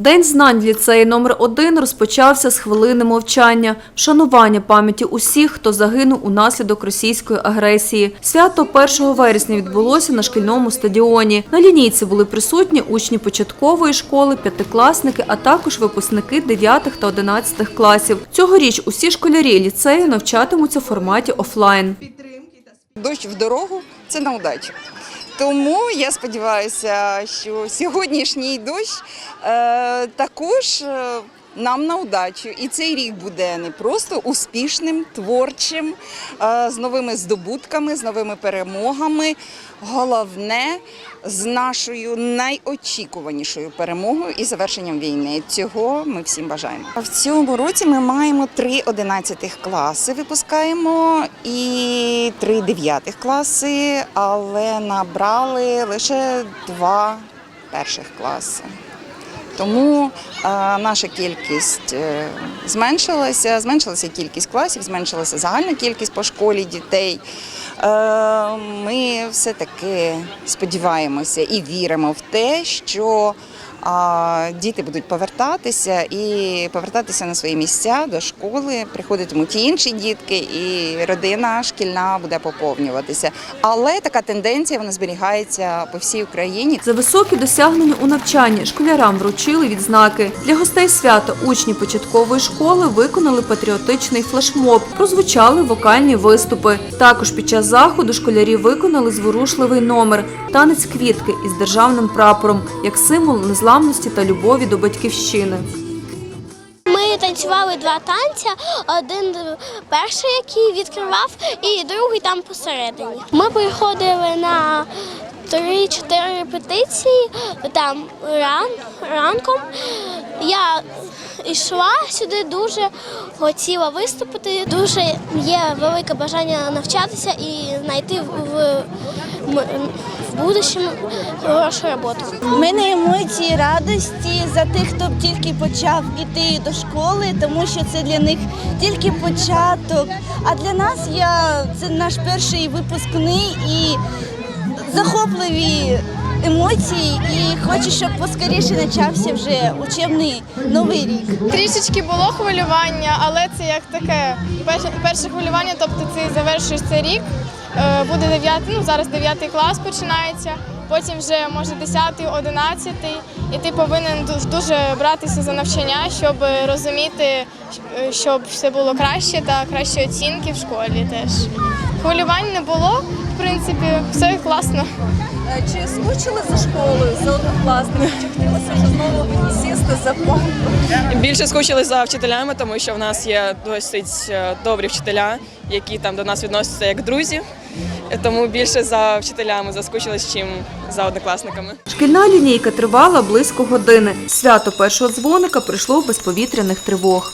День знань ліцею номер 1 розпочався з хвилини мовчання, вшанування пам'яті усіх, хто загинув унаслідок російської агресії. Свято 1 вересня відбулося на шкільному стадіоні. На лінійці були присутні учні початкової школи, п'ятикласники, а також випускники 9 та 11 класів. Цьогоріч усі школярі ліцею навчатимуться в форматі офлайн. Дощ в дорогу це на удачу. Тому я сподіваюся, що сьогоднішній дощ е, також е, нам на удачу. І цей рік буде не просто успішним, творчим, е, з новими здобутками, з новими перемогами. Головне з нашою найочікуванішою перемогою і завершенням війни. Цього ми всім бажаємо. В цьому році ми маємо три 11 класи, випускаємо і три дев'ятих класи, але набрали лише два перших класи. Тому е, наша кількість е, зменшилася, зменшилася кількість класів, зменшилася загальна кількість по школі дітей. Е, ми все-таки сподіваємося і віримо в те, що діти будуть повертатися і повертатися на свої місця до школи, приходитимуть і інші дітки, і родина шкільна буде поповнюватися. Але така тенденція вона зберігається по всій Україні. За високі досягнення у навчанні школярам вручили відзнаки. Для гостей свята учні початкової школи виконали патріотичний флешмоб, прозвучали вокальні виступи. Також під час заходу школярі виконали зворушливий номер танець квітки із державним прапором як символ незламності та любові до батьківщини. Ми танцювали два танця. Один перший, який відкривав, і другий там посередині. Ми приходили на три-чотири репетиції там ран, ранком. Я йшла сюди, дуже хотіла виступити. Дуже є велике бажання навчатися і знайти в, в, будущому хорошу роботу. У мене емоції радості за тих, хто тільки почав іти до школи, тому що це для них тільки початок. А для нас я це наш перший випускний і захопливі емоції. І хочу, щоб поскоріше почався вже учебний новий рік. Трішечки було хвилювання, але це як таке перше, хвилювання, тобто це завершується рік. Е, Буде 9, ну зараз 9 клас починається, потім вже може 10, 11, і ти повинен дуже братися за навчання, щоб розуміти, е, щоб все було краще та кращі оцінки в школі теж. Хвилювань не було, в принципі, все класно. Чи скучили за школою, за однокласниками? Чи хотілося вже знову сісти за парту? Більше скучили за вчителями, тому що в нас є досить е, добрі вчителя, які там до нас відносяться як друзі. Е, Тому більше за вчителями заскучились, чим за однокласниками. Шкільна лінійка тривала близько години. Свято першого дзвоника прийшло без повітряних тривог.